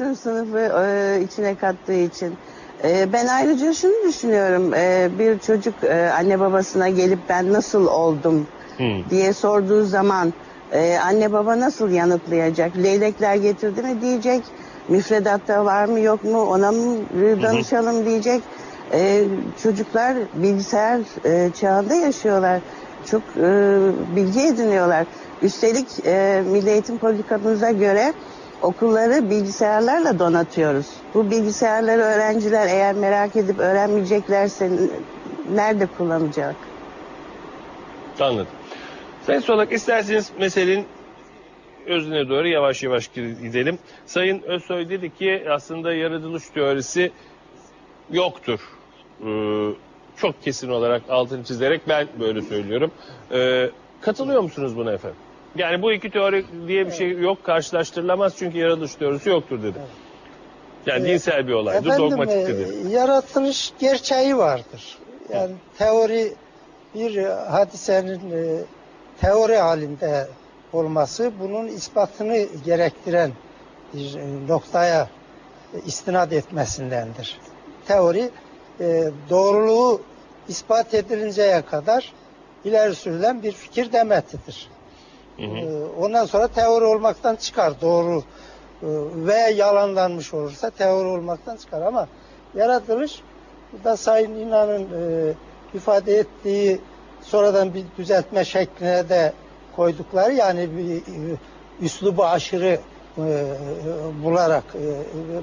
bütün sınıfı e, içine kattığı için. E, ben ayrıca şunu düşünüyorum. E, bir çocuk e, anne babasına gelip ben nasıl oldum Hmm. diye sorduğu zaman e, anne baba nasıl yanıtlayacak? Leylekler getirdi mi diyecek. Müfredatta var mı yok mu ona mı danışalım diyecek. E, çocuklar bilgisayar e, çağında yaşıyorlar. Çok e, bilgi ediniyorlar. Üstelik e, Milli Eğitim Politikamıza göre okulları bilgisayarlarla donatıyoruz. Bu bilgisayarları öğrenciler eğer merak edip öğrenmeyeceklerse nerede kullanacak? Anladım. Sayın Solak isterseniz meselenin özüne doğru yavaş yavaş gidelim. Sayın Özsoy dedi ki aslında yaratılış teorisi yoktur. Ee, çok kesin olarak altını çizerek ben böyle söylüyorum. Ee, katılıyor musunuz buna efendim? Yani bu iki teori diye bir şey yok karşılaştırılamaz çünkü yaratılış teorisi yoktur dedi. Yani dinsel bir olaydır, Efendim, dogmatiktir e, dedi. yaratılış gerçeği vardır. Yani teori bir hadisenin e, teori halinde olması bunun ispatını gerektiren bir e, noktaya e, istinad etmesindendir. Teori e, doğruluğu ispat edilinceye kadar ileri sürülen bir fikir demetidir. Hı. Ee, Ondan sonra teori olmaktan çıkar doğru e, veya yalanlanmış olursa teori olmaktan çıkar ama yaratılış da Sayın İnan'ın e, ifade ettiği sonradan bir düzeltme şekline de koydukları yani bir e, üslubu aşırı e, bularak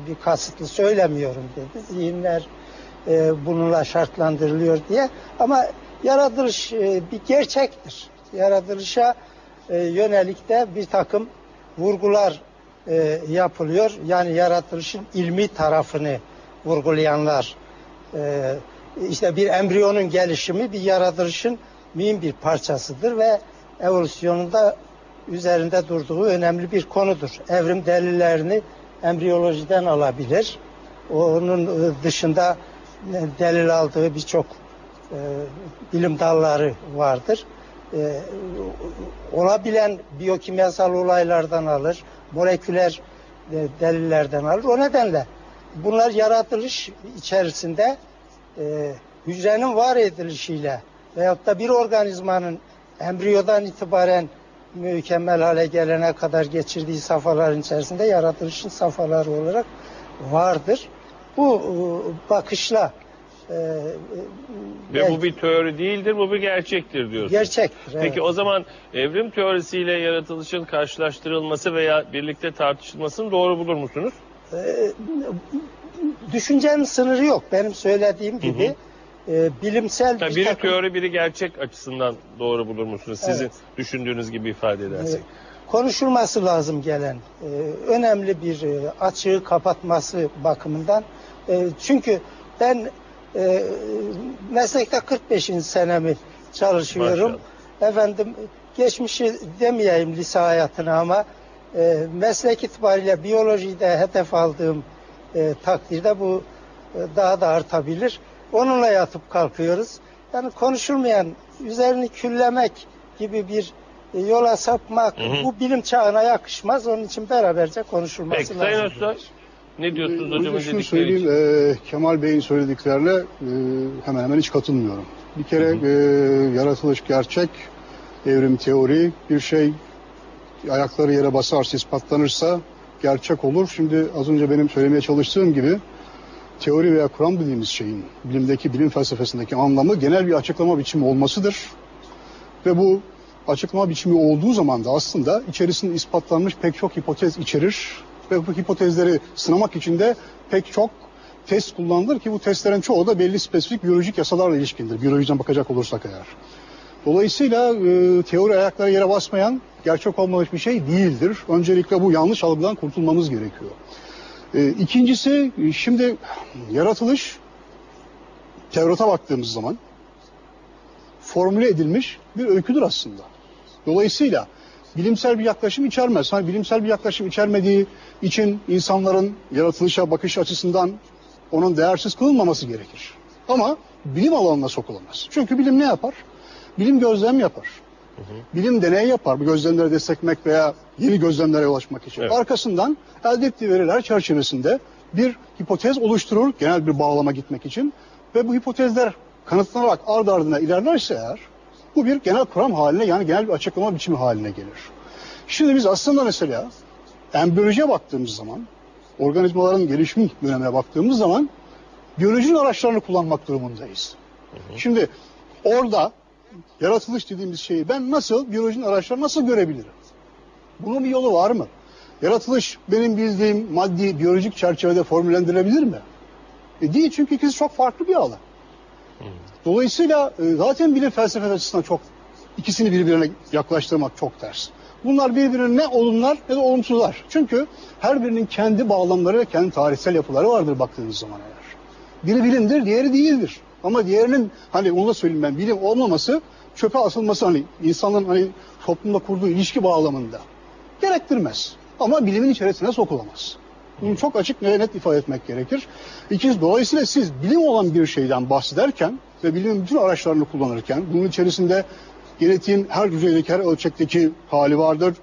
bir kasıtlı söylemiyorum dedi. Zihinler bununla şartlandırılıyor diye ama yaratılış bir gerçektir. Yaratılışa e, yönelik de bir takım vurgular e, yapılıyor. Yani yaratılışın ilmi tarafını vurgulayanlar. E, işte bir embriyonun gelişimi bir yaratılışın mühim bir parçasıdır ve evolüsyonunda üzerinde durduğu önemli bir konudur. Evrim delillerini embriyolojiden alabilir. Onun e, dışında delil aldığı birçok bilim dalları vardır. E, olabilen biyokimyasal olaylardan alır, moleküler e, delillerden alır. O nedenle bunlar yaratılış içerisinde e, hücrenin var edilişiyle veyahut da bir organizmanın embriyodan itibaren mükemmel hale gelene kadar geçirdiği safhaların içerisinde yaratılışın safhaları olarak vardır. Bu e, bakışla e, Ve bu bir teori değildir, bu bir gerçektir diyorsunuz. gerçektir. evet. Peki o zaman evrim teorisiyle yaratılışın karşılaştırılması veya birlikte tartışılmasını doğru bulur musunuz? Ee, düşüncenin sınırı yok. Benim söylediğim gibi e, bilimsel Yani bir biri takım- teori, biri gerçek açısından doğru bulur musunuz? Sizin Evet. düşündüğünüz gibi ifade edersek. e, konuşulması lazım gelen e, önemli bir e, açığı kapatması bakımından. E, çünkü ben e, meslekte 45. senemi çalışıyorum. Efendim geçmişi demeyeyim lise hayatını ama e, meslek itibariyle biyolojiyi de hedef aldığım e, takdirde bu e, daha da artabilir. Onunla yatıp kalkıyoruz. Yani konuşulmayan, üzerini küllemek gibi bir e, yola sapmak Hı hı. bu bilim çağına yakışmaz. Onun için beraberce konuşulması Peki lazım. Sayın Özsoy ne diyorsunuz Önce hocamın şunu söyleyeyim, e, Kemal Bey'in söylediklerine e, hemen hemen hiç katılmıyorum. Bir kere e, yaratılış gerçek, evrim teori, bir şey ayakları yere basarsa, ispatlanırsa gerçek olur. Şimdi az önce benim söylemeye çalıştığım gibi teori veya kuram dediğimiz şeyin bilimdeki, bilim felsefesindeki anlamı genel bir açıklama biçimi olmasıdır. Ve bu açıklama biçimi olduğu zaman da aslında içerisinde ispatlanmış pek çok hipotez içerir. Ve bu hipotezleri sınamak için de pek çok test kullanılır ki bu testlerin çoğu da belli spesifik biyolojik yasalarla ilişkindir. Biyolojiden bakacak olursak eğer. Dolayısıyla e, teori ayakları yere basmayan gerçek olmamış bir şey değildir. Öncelikle bu yanlış algıdan kurtulmamız gerekiyor. E, ikincisi şimdi yaratılış Tevrat'a baktığımız zaman formüle edilmiş bir öyküdür aslında. Dolayısıyla bilimsel bir yaklaşım içermez. Hani bilimsel bir yaklaşım içermediği için insanların yaratılışa bakış açısından onun değersiz kılınmaması gerekir. Ama bilim alanına sokulamaz. Çünkü bilim ne yapar? Bilim gözlem yapar. Bilim deney yapar bu gözlemleri desteklemek veya yeni gözlemlere ulaşmak için. Evet. Arkasından elde ettiği veriler çerçevesinde bir hipotez oluşturur genel bir bağlama gitmek için ve bu hipotezler kanıtlanarak ard ardına ilerlerse eğer bu bir genel kuram haline yani genel bir açıklama biçimi haline gelir. Şimdi biz aslında mesela embriyolojiye baktığımız zaman, organizmaların gelişim dönemine baktığımız zaman biyolojinin araçlarını kullanmak durumundayız. Şimdi orada yaratılış dediğimiz şeyi ben nasıl, biyolojinin araçlarını nasıl görebilirim? Bunun bir yolu var mı? Yaratılış benim bildiğim maddi, biyolojik çerçevede formüllendirilebilir mi? E değil çünkü ikisi çok farklı bir alan. Dolayısıyla e, zaten bilim felsefe açısından çok ikisini birbirine yaklaştırmak çok ters. Bunlar birbirine ne olumlar ne de olumsuzlar. Çünkü her birinin kendi bağlamları ve kendi tarihsel yapıları vardır baktığınız zaman eğer. Biri bilimdir, diğeri değildir. Ama diğerinin hani onu da söyleyeyim ben bilim olmaması çöpe asılması hani insanların hani toplumda kurduğu ilişki bağlamında gerektirmez. Ama bilimin içerisine sokulamaz. Bunu çok açık ve net ifade etmek gerekir. İkiz, dolayısıyla siz bilim olan bir şeyden bahsederken ve bilimin bütün araçlarını kullanırken bunun içerisinde genetiğin her düzeydeki, her ölçekteki hali vardır.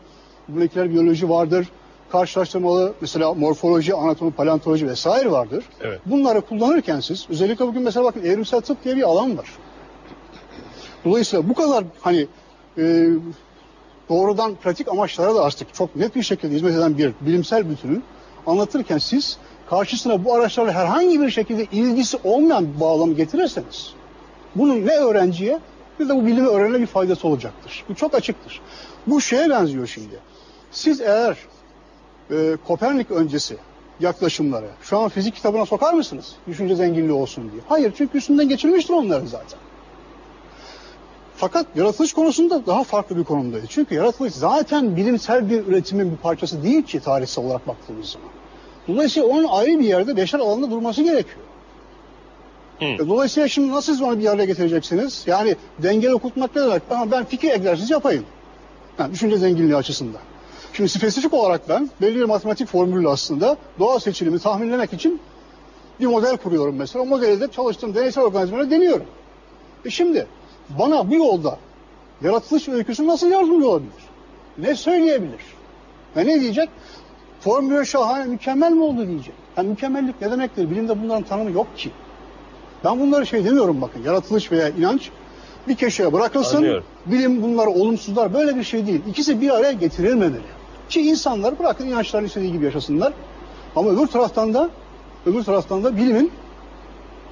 Moleküler biyoloji vardır. Karşılaştırmalı mesela morfoloji, anatomi, paleontoloji vesaire vardır. Evet. Bunları kullanırken siz özellikle bugün mesela bakın evrimsel tıp diye bir alan var. Dolayısıyla bu kadar hani e, doğrudan pratik amaçlara da artık çok net bir şekilde hizmet eden bir bilimsel bütünü anlatırken siz karşısına bu araçlarla herhangi bir şekilde ilgisi olmayan bir bağlamı getirirseniz bunun ne öğrenciye bir de bu bilimi öğrenene bir faydası olacaktır. Bu çok açıktır. Bu şeye benziyor şimdi. Siz eğer e, Kopernik öncesi yaklaşımları şu an fizik kitabına sokar mısınız? Düşünce zenginliği olsun diye. Hayır çünkü üstünden geçirmiştir onları zaten. Fakat yaratılış konusunda daha farklı bir konumdaydı. Çünkü yaratılış zaten bilimsel bir üretimin bir parçası değil ki tarihsel olarak baktığımız zaman. Dolayısıyla onun ayrı bir yerde beşer alanında durması gerekiyor. Hı. E, Dolayısıyla şimdi nasıl siz onu bir araya getireceksiniz? Yani dengeli okutmak ne demek? Ama ben fikir egzersizi yapayım. Yani düşünce zenginliği açısından. Şimdi spesifik olarak ben belli bir matematik formülü aslında doğa seçilimi tahminlemek için bir model kuruyorum mesela. O modeli de çalıştığım deneysel organizmalara deniyorum. E şimdi bana bu yolda yaratılış öyküsü nasıl yardımcı olabilir? Ne söyleyebilir? Ve ne diyecek? Formülü şahane, mükemmel mi oldu diyecek. Yani mükemmellik ne demektir? Bilimde bunların tanımı yok ki. Ben bunları şey demiyorum bakın. Yaratılış veya inanç bir köşeye bırakılsın. Anlıyorum. Bilim bunları olumsuzlar. Böyle bir şey değil. İkisi bir araya getirilmemeli. Ki insanlar bırakın inançlarını istediği gibi yaşasınlar. Ama öbür taraftan da öbür taraftan da bilimin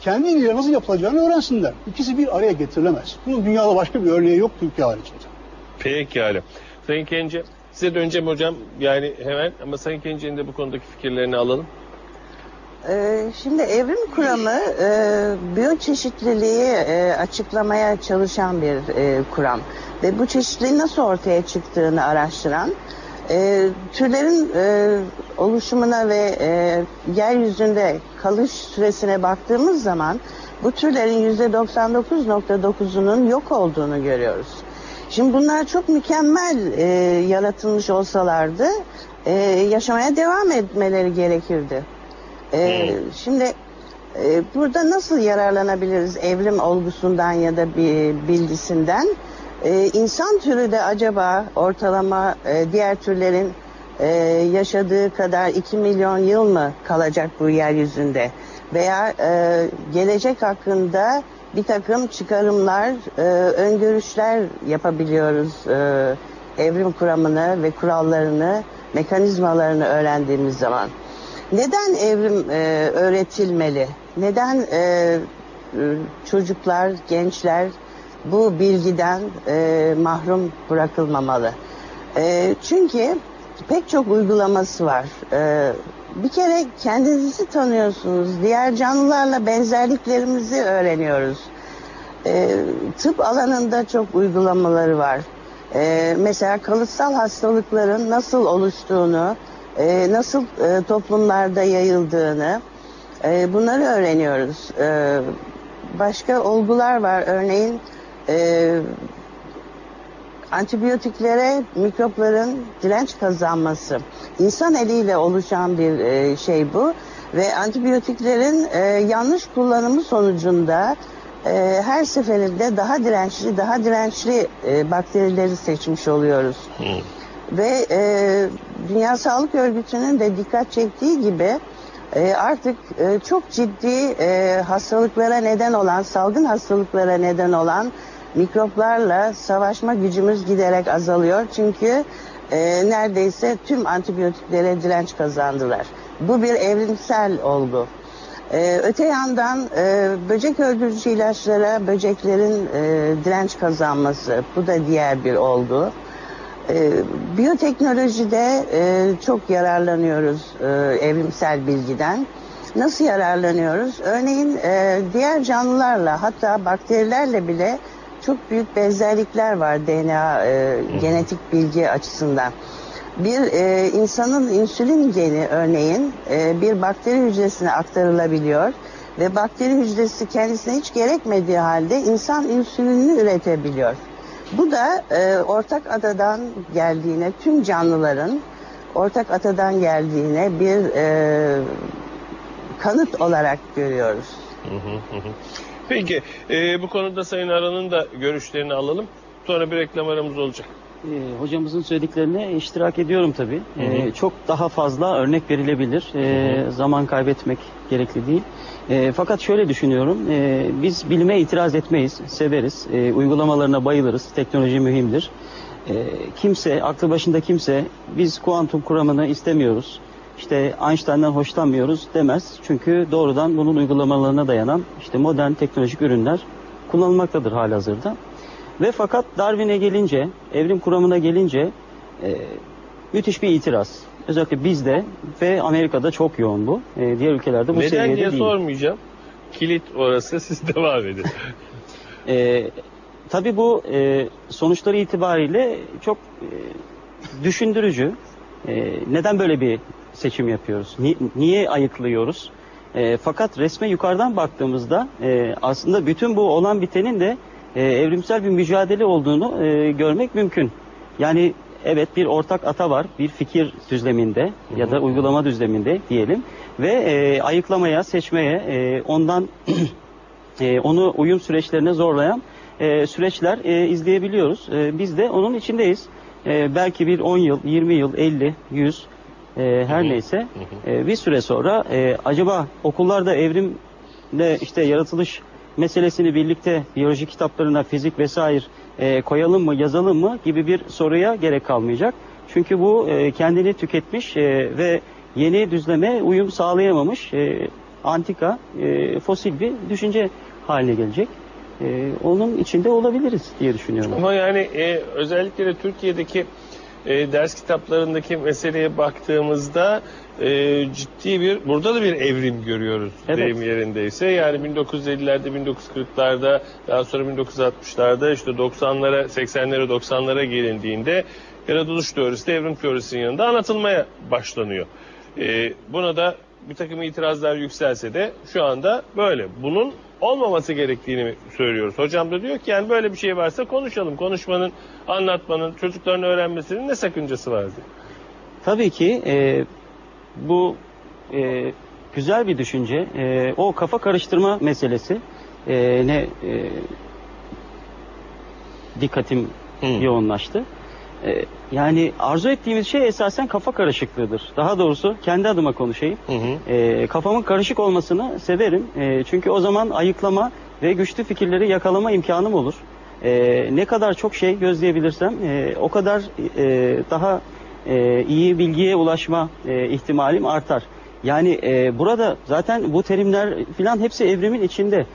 kendi eliyle nasıl yapılacağını öğrensinler. İkisi bir araya getirilemez. Bunun dünyada başka bir örneği yok Türkiye haricinde. Pekala. Sayın Kence, size döneceğim hocam. Yani hemen ama Sayın Kence'nin de bu konudaki fikirlerini alalım. Ee, şimdi evrim kuramı e, biyoçeşitliliği e, açıklamaya çalışan bir e, kuram ve bu çeşitliliğin nasıl ortaya çıktığını araştıran e, türlerin e, oluşumuna ve e, yeryüzünde kalış süresine baktığımız zaman bu türlerin %99.9'unun yok olduğunu görüyoruz. Şimdi bunlar çok mükemmel e, yaratılmış olsalardı e, yaşamaya devam etmeleri gerekirdi. Ee, şimdi e, burada nasıl yararlanabiliriz evrim olgusundan ya da bir bilgisinden? Ee, insan türü de acaba ortalama e, diğer türlerin e, yaşadığı kadar 2 milyon yıl mı kalacak bu yeryüzünde? Veya e, gelecek hakkında bir takım çıkarımlar, e, öngörüşler yapabiliyoruz e, evrim kuramını ve kurallarını, mekanizmalarını öğrendiğimiz zaman. Neden evrim e, öğretilmeli? Neden e, e, çocuklar, gençler bu bilgiden e, mahrum bırakılmamalı? E, çünkü pek çok uygulaması var. E, bir kere kendinizi tanıyorsunuz. Diğer canlılarla benzerliklerimizi öğreniyoruz. E, tıp alanında çok uygulamaları var. E, mesela kalıtsal hastalıkların nasıl oluştuğunu, e, nasıl e, toplumlarda yayıldığını e, bunları öğreniyoruz. E, başka olgular var. Örneğin e, antibiyotiklere mikropların direnç kazanması. İnsan eliyle oluşan bir e, şey bu ve antibiyotiklerin e, yanlış kullanımı sonucunda e, her seferinde daha dirençli, daha dirençli e, bakterileri seçmiş oluyoruz. Ve e, Dünya Sağlık Örgütü'nün de dikkat çektiği gibi e, artık e, çok ciddi e, hastalıklara neden olan, salgın hastalıklara neden olan mikroplarla savaşma gücümüz giderek azalıyor. Çünkü e, neredeyse tüm antibiyotiklere direnç kazandılar. Bu bir evrimsel olgu. Ee, öte yandan e, böcek öldürücü ilaçlara böceklerin e, direnç kazanması bu da diğer bir olgu. Ee, biyoteknolojide e, çok yararlanıyoruz e, evrimsel bilgiden. Nasıl yararlanıyoruz? Örneğin e, diğer canlılarla hatta bakterilerle bile çok büyük benzerlikler var DNA e, genetik bilgi açısından. Bir e, insanın insülin geni örneğin e, bir bakteri hücresine aktarılabiliyor ve bakteri hücresi kendisine hiç gerekmediği halde insan insülinini üretebiliyor. Bu da e, ortak adadan geldiğine, tüm canlıların ortak atadan geldiğine bir e, kanıt olarak görüyoruz. Peki e, bu konuda Sayın Aran'ın da görüşlerini alalım. Sonra bir reklam aramız olacak. Ee, hocamızın söylediklerine iştirak ediyorum tabii. Ee, çok daha fazla örnek verilebilir. Ee, zaman kaybetmek gerekli değil. Ee, fakat şöyle düşünüyorum. Ee, biz bilime itiraz etmeyiz, severiz. Ee, uygulamalarına bayılırız. Teknoloji mühimdir. Ee, kimse, aklı başında kimse biz kuantum kuramını istemiyoruz. İşte Einstein'dan hoşlanmıyoruz demez. Çünkü doğrudan bunun uygulamalarına dayanan işte modern teknolojik ürünler kullanılmaktadır halihazırda. Ve fakat Darwin'e gelince, evrim kuramına gelince e, müthiş bir itiraz. Özellikle bizde ve Amerika'da çok yoğun bu. E, diğer ülkelerde bu Neden seviyede diye değil. sormayacağım. Kilit orası siz devam edin. E, tabii bu e, sonuçları itibariyle çok e, düşündürücü. E, neden böyle bir seçim yapıyoruz? Ni- niye ayıklıyoruz? E, fakat resme yukarıdan baktığımızda e, aslında bütün bu olan bitenin de e, evrimsel bir mücadele olduğunu e, görmek mümkün. Yani evet bir ortak ata var bir fikir düzleminde ya da uygulama düzleminde diyelim ve e, ayıklamaya, seçmeye, e, ondan e, onu uyum süreçlerine zorlayan e, süreçler e, izleyebiliyoruz. E, biz de onun içindeyiz. E, belki bir 10 yıl, 20 yıl, 50, 100 e, her neyse e, bir süre sonra e, acaba okullarda evrimle işte yaratılış meselesini birlikte biyoloji kitaplarına fizik vesaire e, koyalım mı, yazalım mı gibi bir soruya gerek kalmayacak. Çünkü bu e, kendini tüketmiş e, ve yeni düzleme uyum sağlayamamış e, antika, e, fosil bir düşünce haline gelecek. E, onun içinde olabiliriz diye düşünüyorum. Ama yani e, özellikle de Türkiye'deki e, ders kitaplarındaki meseleye baktığımızda e, ciddi bir burada da bir evrim görüyoruz Evet. deyim yerindeyse. Yani 1950'lerde 1940'larda daha sonra 1960'larda işte 90'lara 80'lere 90'lara gelindiğinde yaratılış teorisi de evrim teorisinin yanında anlatılmaya başlanıyor. E, buna da bir takım itirazlar yükselse de şu anda böyle. Bunun olmaması gerektiğini söylüyoruz. Hocam da diyor ki yani böyle bir şey varsa konuşalım. Konuşmanın, anlatmanın, çocukların öğrenmesinin ne sakıncası var diyor. Tabii ki e, bu e, güzel bir düşünce. E, o kafa karıştırma meselesi e, ne e, dikkatim Hmm. yoğunlaştı. E, yani arzu ettiğimiz şey esasen kafa karışıklığıdır. Daha doğrusu kendi adıma konuşayım. Hı hı. E, kafamın karışık olmasını severim. E, çünkü o zaman ayıklama ve güçlü fikirleri yakalama imkanım olur. E, ne kadar çok şey gözleyebilirsem e, o kadar e, daha e, iyi bilgiye ulaşma e, ihtimalim artar. Yani e, burada zaten bu terimler filan hepsi evrimin içinde.